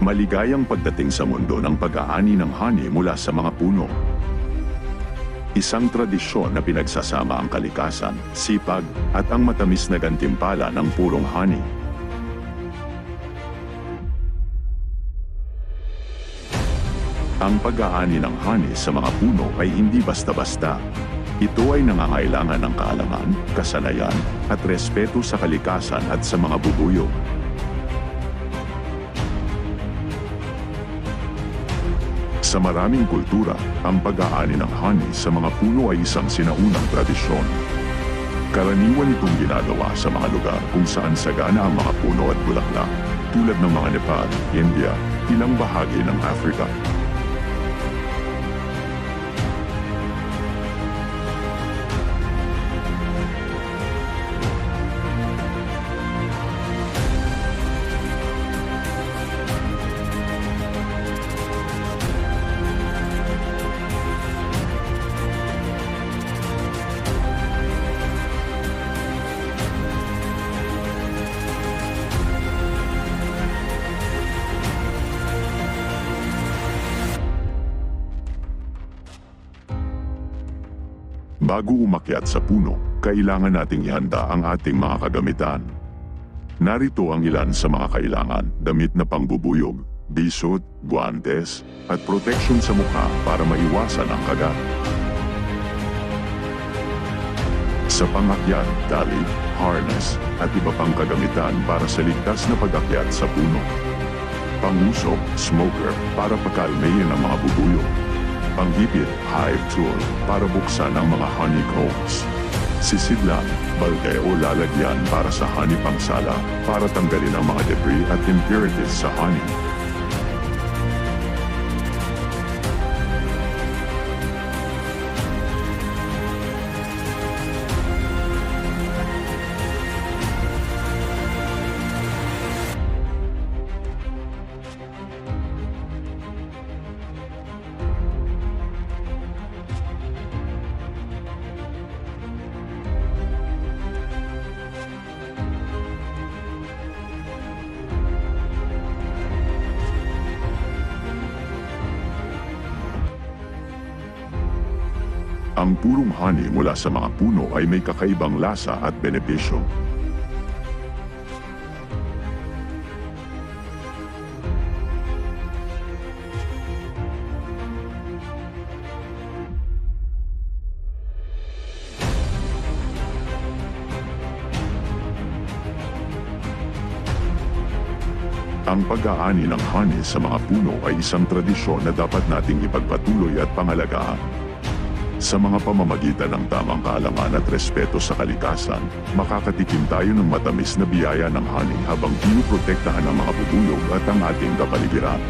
Maligayang pagdating sa mundo ng pag-aani ng honey mula sa mga puno. Isang tradisyon na pinagsasama ang kalikasan, sipag, at ang matamis na gantimpala ng purong honey. Ang pag-aani ng honey sa mga puno ay hindi basta-basta. Ito ay nangangailangan ng kaalaman, kasanayan, at respeto sa kalikasan at sa mga bubuyog. Sa maraming kultura, ang pag-aani ng honey sa mga puno ay isang sinaunang tradisyon. Karaniwan itong ginagawa sa mga lugar kung saan sagana ang mga puno at bulaklak, tulad ng mga Nepal, India, ilang bahagi ng Africa. Bago umakyat sa puno, kailangan nating ihanda ang ating mga kagamitan. Narito ang ilan sa mga kailangan, damit na pangbubuyog, bisot, guantes, at protection sa mukha para maiwasan ang kagat. Sa pangakyat, tali, harness, at iba pang kagamitan para sa ligtas na pagakyat sa puno. Pangusok, smoker, para pakalmayin ang mga bubuyog. Panghipit, hive tool, para buksan ang mga honeycombs. Sisidlan, balde o lalagyan para sa honey pangsala, para tanggalin ang mga debris at impurities sa honey. Ang purong honey mula sa mga puno ay may kakaibang lasa at benepisyo. Ang pag-aani ng honey sa mga puno ay isang tradisyon na dapat nating ipagpatuloy at pangalagaan. Sa mga pamamagitan ng tamang kaalaman at respeto sa kalikasan, makakatikim tayo ng matamis na biyaya ng honey habang pinuprotektahan ang mga bubuyog at ang ating kapaligiran.